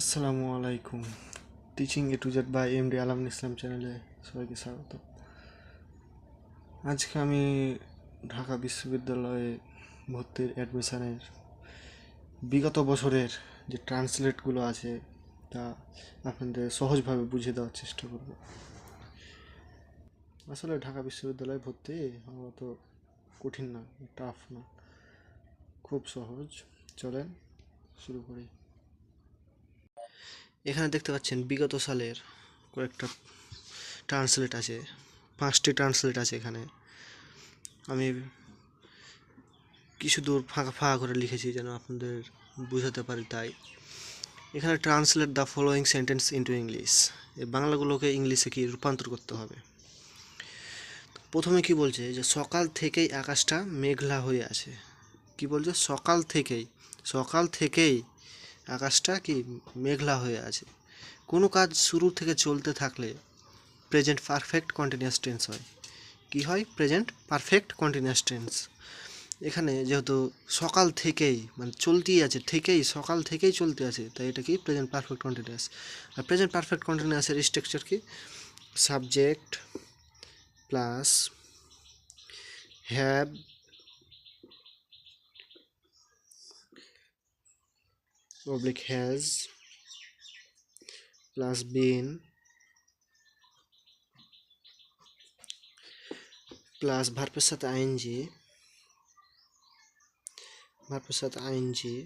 আসসালামু আলাইকুম। Teaching A to Z by M D Alam Islam চ্যানেলে সবাইকে স্বাগত। আজকে আমি ঢাকা বিশ্ববিদ্যালয়ে ভর্তির অ্যাডমিশনের বিগত বছরের যে ট্রান্সলেটগুলো আছে, তা আপনাদের সহজভাবে বুঝিয়ে দেওয়ার চেষ্টা করব। আসলে ঢাকা বিশ্ববিদ্যালয়ে ভর্তি হওয়া তো কঠিন না টাফ না। খুব সহজ। চলেন, শুরু করি। এখানে দেখতে পাচ্ছেন বিগত সালের কয়েকটা ট্রান্সলেট আছে, পাঁচটি ট্রান্সলেট আছে এখানে। আমি কিছু দূর ফাঁকা ফাঁকা করে লিখেছি যেন আপনাদের বুঝাতে পারি তাই। এখানে translate the following sentence into English এই বাংলাগুলোকে ইংলিশে কি রূপান্তর করতে হবে? প্রথমে কি বলছে যে সকাল থেকেই আকাশটা মেঘলা হয়ে আছে। কি বলছে? সকাল থেকেই সকাল থেকেই আকাশটা কি মেঘলা হয়ে আছে? কোনো কাজ শুরু থেকে চলতে থাকলে প্রেজেন্ট পারফেক্ট কন্টিনিউয়াস টেন্স হয়। কি হয়? প্রেজেন্ট পারফেক্ট কন্টিনিউয়াস টেন্স এখানে যেহেতু সকাল থেকেই মানে চলতেই আছে, থেকেই, সকাল থেকেই চলতে আছে, তাই এটা কি? প্রেজেন্ট পারফেক্ট কন্টিনিউয়াস আর প্রেজেন্ট পারফেক্ট কন্টিনিউয়াসের স্ট্রাকচার কি? Subject plus have oblique has plus been plus ভার্বের সাথে আইএনজি ভার্বের সাথে আইএনজি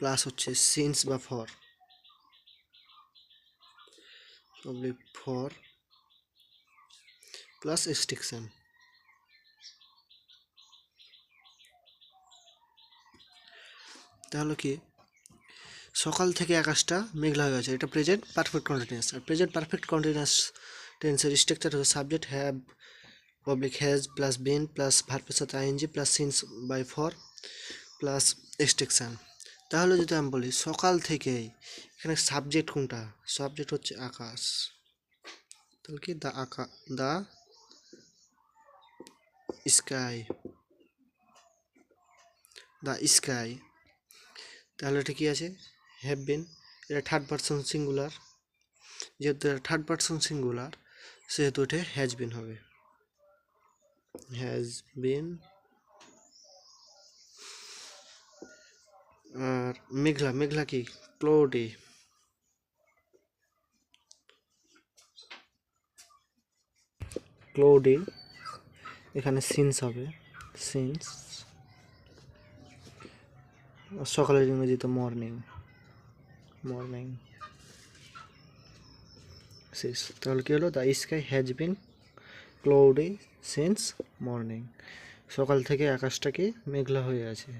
প্লাস হচ্ছে সিন্স বা ফর ফর প্লাস এক্সটিকশন তাহলে কি? সকাল থেকে আকাশটা মেঘলা হয়ে আছে এটা প্রেজেন্ট পারফেক্ট কন্টিনিউয়াস আর প্রেজেন্ট পারফেক্ট কন্টিনিউয়াস টেন্সের স্ট্রাকচার হচ্ছে subject have oblique has plus been plus ভার্বের সাথে ING plus since by for plus extension তাহলে যদি আমি বলি সকাল থেকেই এখানে সাবজেক্ট কোনটা? সাবজেক্ট হচ্ছে আকাশ। তাহলে কি? দা আকা দা স্কাই দা স্কাই তাহলে কী আছে হ্যাভ বিন এটা থার্ড পারসন সিঙ্গুলার যেহেতু এটা থার্ড পারসন সিঙ্গুলার সেহেতু এটা হ্যাজ বিন হবে। হ্যাজ বিন আর মেঘলা মেঘলা কি? ক্লোডি ক্লোডি এখানে সিন্স হবে সিন্স সকালের ইংরেজিতে মর্নিং মর্নিং শেষ। তাহলে কী হলো? The sky has been cloudy since morning সকাল থেকে আকাশটাকে মেঘলা হয়ে আছে।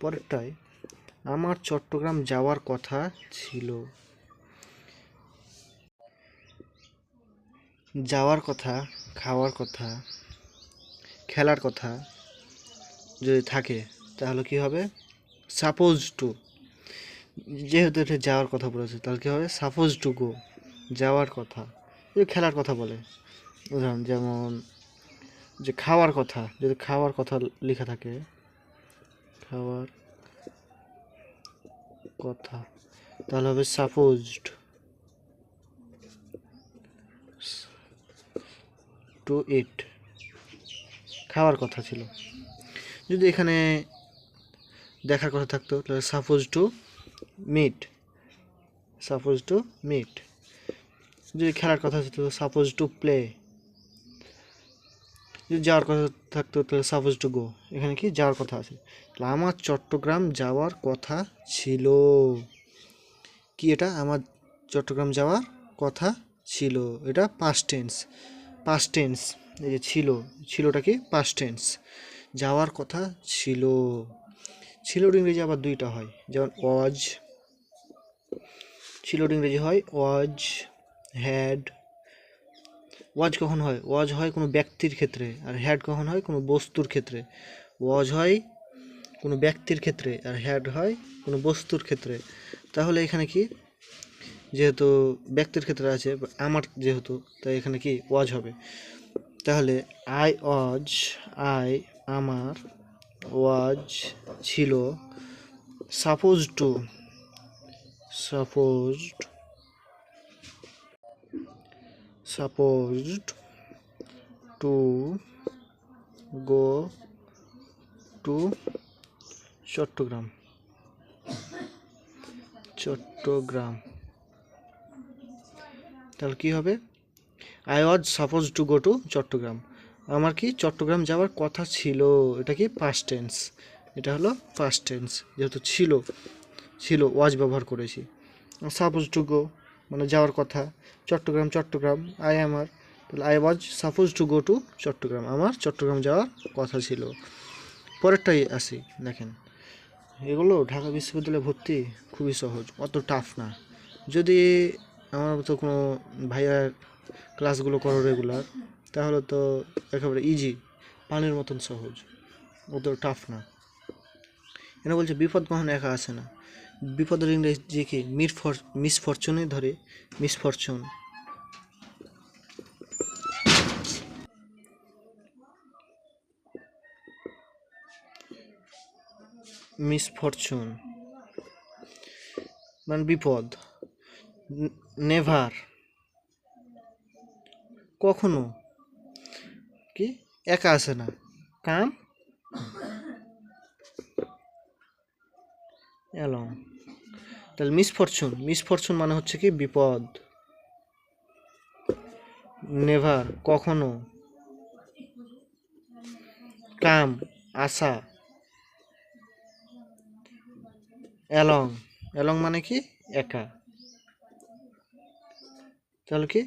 পরেরটায়, আমার চট্টগ্রাম যাওয়ার কথা ছিল। যাওয়ার কথা, খাওয়ার কথা, খেলার কথা যদি থাকে, তাহলে কি হবে? Suppose to. যেহেতু এটা যাওয়ার কথা বলেছে, তাহলে কী হবে? সাপোজ টু গো, যাওয়ার কথা। খেলার কথা বলে। উদাহরণ, যেমন যে খাওয়ার কথা, যদি খাওয়ার কথা লেখা থাকে, খাওয়ার কথা, তাহলে হবে সাপোজড। টু ইট। খাওয়ার কথা ছিল। যদি এখানে দেখার কথা থাকতো, তাহলে suppose to meet suppose to meet যদি খেলার কথা থাকতো সাপোজ টু প্লে যদি যাওয়ার কথা থাকতো, তাহলে সাপোজ টু গো এখানে কি? যাওয়ার কথা আছে। তাহলে আমার চট্টগ্রাম যাওয়ার কথা ছিল। কি এটা? আমার চট্টগ্রাম যাওয়ার কথা ছিল। এটা পাস্ট টেন্স পাস্ট টেন্স এই যে ছিল। ছিলটা কি? পাস্ট টেন্স যাওয়ার কথা ছিল। ছিলোর ইংরেজি আবার দুইটা হয়, যেমন ওয়াজ, ছিলোর ইংরেজি হয় ওয়াজ, হ্যাড। ওয়াজ কখন হয়? ওয়াজ হয় কোনো ব্যক্তির ক্ষেত্রে আর হ্যাড কখন হয়? কোনো বস্তুর ক্ষেত্রে। ওয়াজ হয় কোনো ব্যক্তির ক্ষেত্রে আর হ্যাড হয় কোনো বস্তুর ক্ষেত্রে। তাহলে এখানে কি? যেহেতু ব্যক্তির ক্ষেত্রে আছে, আমার যেহেতু, তাই এখানে কি? ওয়াজ হবে। তাহলে আই ওয়াজ, আই, আমার ওয়াজ ছিল suppose to. supposed supposed to go to Chittagong. Chittagong. তাহলে কি হবে? I was suppose to go to Chittagong. আমার কি চট্টগ্রাম যাওয়ার কথা ছিল? এটা কি ফার্স্ট টেন্স এটা হলো ফার্স্ট টেন্স যেহেতু ছিল ছিল ওয়াজ ব্যবহার করেছি। সাপোজ টু গো মানে যাওয়ার কথা, চট্টগ্রাম চট্টগ্রাম আই আমার তাহলে I was suppose to go to Chittagong, আমার চট্টগ্রাম যাওয়ার কথা ছিল। পরেরটাই আসি, দেখেন। এগুলো ঢাকা বিশ্ববিদ্যালয়ে ভর্তি খুবই সহজ, অত টাফ না। যদি আমার মতো কোনো ভাইয়ার ক্লাসগুলো করো রেগুলার তাহলে তো একেবারে ইজি পানির মতন সহজ। অত টাফ না। এনে বলছে, বিপদ কখনো একা আসে না। বিপদের ইংরেজি কি? মিস ফর মিসফরচুনে ধরে। মিসফরচুন। মিসফরচুন। মানে বিপদ। নেভার। কখনো। কি? একা আসে না। কাম এলং তাহলে মিসফরচুন মিসফরচুন মানে হচ্ছে কি? বিপদ। নেভার। কখনো। কাম। আশা। অ্যালং অ্যালং মানে কি? একা। তাহলে কি?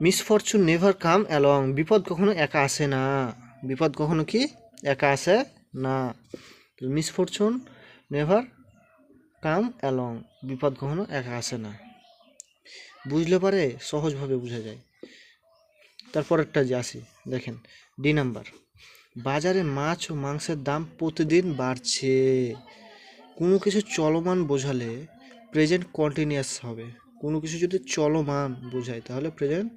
মিসফরচুন নেভার কাম অ্যালং বিপদ কখনো একা আসে না। বিপদ কখনো কি? একা আসে না। মিসফরচুন নেভার কাম অ্যালং বিপদ কখনো একা আসে না। বুঝলে পারে? সহজভাবে বোঝা যায়। তারপরেরটা যে আসি, দেখেন। ডি নাম্বার বাজারে মাছ ও মাংসের দাম প্রতিদিন বাড়ছে। কোনো কিছু চলমান বোঝালে প্রেজেন্ট কন্টিনিউয়াস হবে। কোনো কিছু যদি চলমান বোঝায়, তাহলে প্রেজেন্ট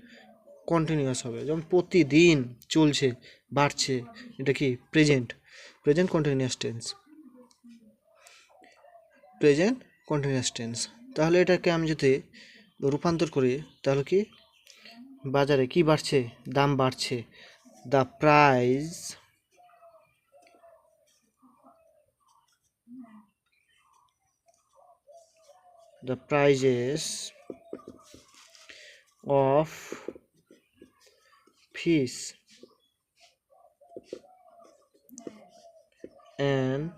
কন্টিনিউয়াস হবে। যেমন প্রতিদিন চলছে, বাড়ছে, এটা কি? Present. Present continuous tense present continuous tense তাহলে এটাকে আমি যদি রূপান্তর করি, তাহলে কি? বাজারে কি বাড়ছে? দাম বাড়ছে। The price the prices of fish and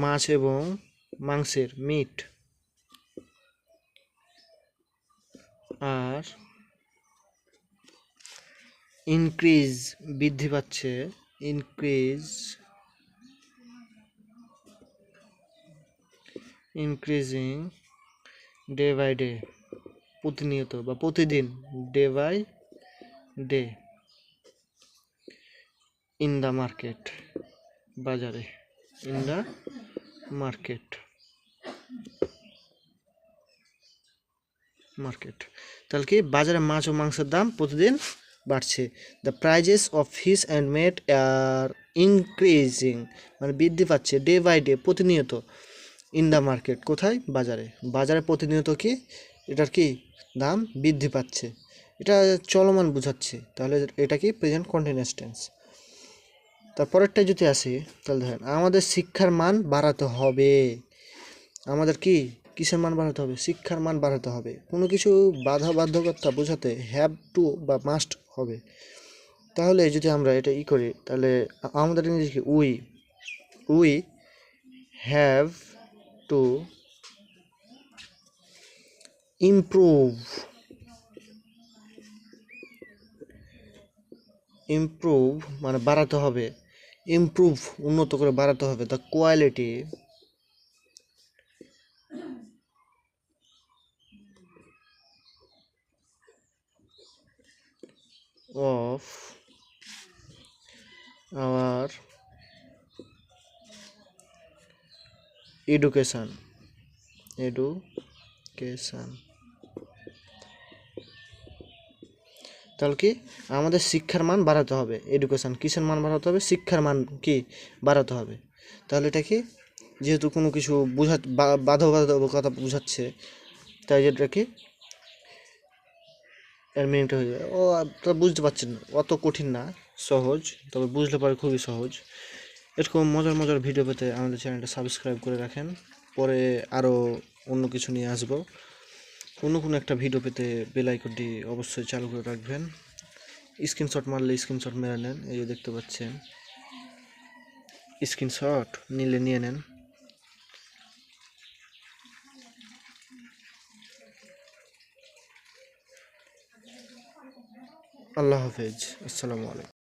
মাছ এবং মাংসের মিট আর ইনক্রিজ বৃদ্ধি পাচ্ছে increase increasing day by day প্রতিনিয়ত বা প্রতিদিন day by day in the market বাজারে ইন দ্য মার্কেট মার্কেট তাহলে কি? বাজারে মাছ ও মাংসের দাম প্রতিদিন বাড়ছে। The prices of fish and meat are increasing মানে বৃদ্ধি পাচ্ছে ডে বাই ডে প্রতিনিয়ত। ইন দ্য মার্কেট, কোথায়? বাজারে। বাজারে প্রতিনিয়ত কি এটার কি দাম বৃদ্ধি পাচ্ছে? এটা চলমান বোঝাচ্ছে। তাহলে এটা কি প্রেজেন্ট কন্টিনিউয়াস টেন্স তারপরেরটা যদি আসি, তাহলে ধরেন আমাদের শিক্ষার মান বাড়াতে হবে। আমাদের কি? কিসের মান বাড়াতে হবে? শিক্ষার মান বাড়াতে হবে। কোনো কিছু বাধা বাধ্যকতা বোঝাতে হ্যাভ টু বা মাস্ট হবে। তাহলে যদি আমরা এটা ই করি, তাহলে আমাদের ইংরেজি কি? We we have to improve improve মানে বাড়াতে হবে ইমপ্রুভ উন্নত করে বাড়াতে হবে the quality of our education. Education. তাহলে কি? আমাদের শিক্ষার মান বাড়াতে হবে। এডুকেশন কিসের মান বাড়াতে হবে? শিক্ষার মান কি বাড়াতে হবে? তাহলে এটা কি? যেহেতু কোনো কিছু বোঝা বাধ্যবাধকতা বোঝাচ্ছে, তাই যেটা কি? এর মিনিংটা হয়ে যায়। ও আপনারা বুঝতে পারছেন অত কঠিন না, সহজ, তবে বুঝলে পারে খুবই সহজ। এরকম মজার মজার ভিডিও পেতে আমাদের চ্যানেলটা সাবস্ক্রাইব করে রাখেন। পরে আরও অন্য কিছু নিয়ে আসব। অন্য কোনো একটা ভিডিও পেতে বেল অবশ্যই চালু করে রাখবেন। স্ক্রিনশট মারলে স্ক্রিনশট মেরে নেন, এই দেখতে পাচ্ছেন। স্ক্রিনশট নিলে নিয়ে নেন। আল্লাহ হাফেজ। আসসালামু আলাইকুম।